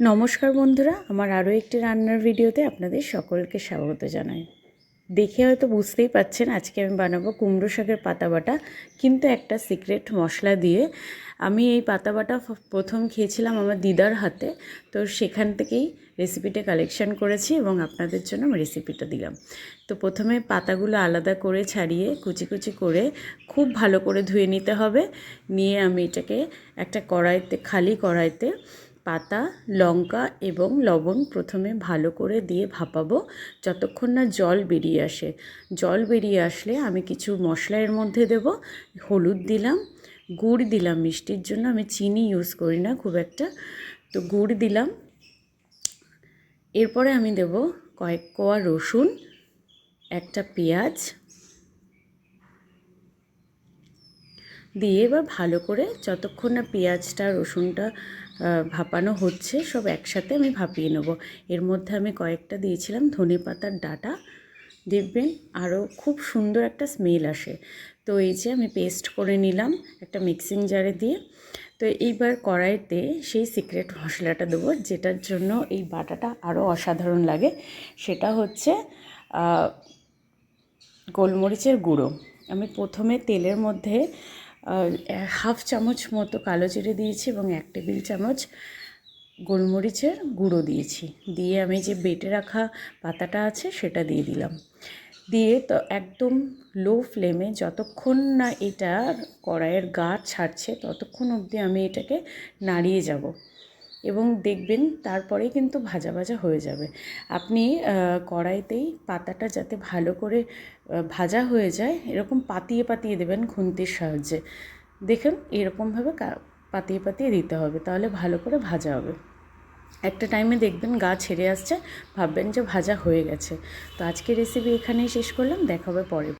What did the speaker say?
নমস্কার বন্ধুরা, আমার আরও একটি রান্নার ভিডিওতে আপনাদের সকলকে স্বাগত জানাই। দেখে হয়তো বুঝতেই পাচ্ছেন, আজকে আমি বানাবো কুমড়ো শাকের পাতা বাটা কিন্তু একটা সিক্রেট মশলা দিয়ে। আমি এই পাতা বাটা প্রথম খেয়েছিলাম আমার দিদার হাতে, তো সেখান থেকেই রেসিপিটা কালেকশন করেছি এবং আপনাদের জন্য আমি রেসিপিটা দিলাম। তো প্রথমে পাতাগুলো আলাদা করে ছাড়িয়ে, কুচি কুচি করে খুব ভালো করে ধুয়ে নিতে হবে। নিয়ে আমি এটাকে একটা কড়াইতে, খালি কড়াইতে পাতা, লঙ্কা এবং লবণ প্রথমে ভালো করে দিয়ে ভাপাবো। যতক্ষণ না জল বেরিয়ে আসে। জল বেরিয়ে আসলে আমি কিছু মশলা এর মধ্যে দেব। হলুদ দিলাম, গুড় দিলাম মিষ্টির জন্য। আমি চিনি ইউজ করি না খুব একটা। তো গুড় দিলাম। এরপরে আমি দেব কয়েক কোয়া রসুন, একটা পেঁয়াজ। দিয়ে এবার ভালো করে যতক্ষণ না পেঁয়াজটা, রসুনটা ভাপানো হচ্ছে, সব একসাথে আমি ভাপিয়ে নেব। এর মধ্যে আমি কয়েকটা দিয়েছিলাম, ধনে পাতার ডাটা, দেখবেন আরও খুব সুন্দর একটা স্মেল আসে। তো এই যে আমি পেস্ট করে নিলাম একটা মিক্সিং জারে দিয়ে। তো এইবার কড়াইতে সেই সিক্রেট মশলাটা দেবো, যেটার জন্য এই বাটাটা আরও অসাধারণ লাগে। সেটা হচ্ছে গোলমরিচের গুঁড়ো। আমি প্রথমে তেলের মধ্যে হাফ চামচ মতো কালো জিরে দিয়েছি এবং এক টেবিল চামচ গোলমরিচের গুঁড়ো দিয়েছি। দিয়ে আমি যে বেটে রাখা পাতাটা আছে সেটা দিয়ে দিলাম। দিয়ে তো একদম লো ফ্লেমে যতক্ষণ না এটা কড়াইয়ের গা ছাড়ছে ততক্ষণ অবধি আমি এটাকে নাড়িয়ে যাব। এবং দেখবেন তারপরেই কিন্তু ভাজা ভাজা হয়ে যাবে। আপনি কড়াইতেই পাতাটা যাতে ভালো করে ভাজা হয়ে যায়, এরকম পাতিয়ে পাতিয়ে দেবেন খুন্তির সাহায্যে। দেখুন, এরকমভাবে পাতিয়ে পাতিয়ে দিতে হবে, তাহলে ভালো করে ভাজা হবে। একটা টাইমে দেখবেন গা ছেড়ে আসছে, ভাববেন যে ভাজা হয়ে গেছে। তো আজকের রেসিপি এখানেই শেষ করলাম, দেখা হবে পরে।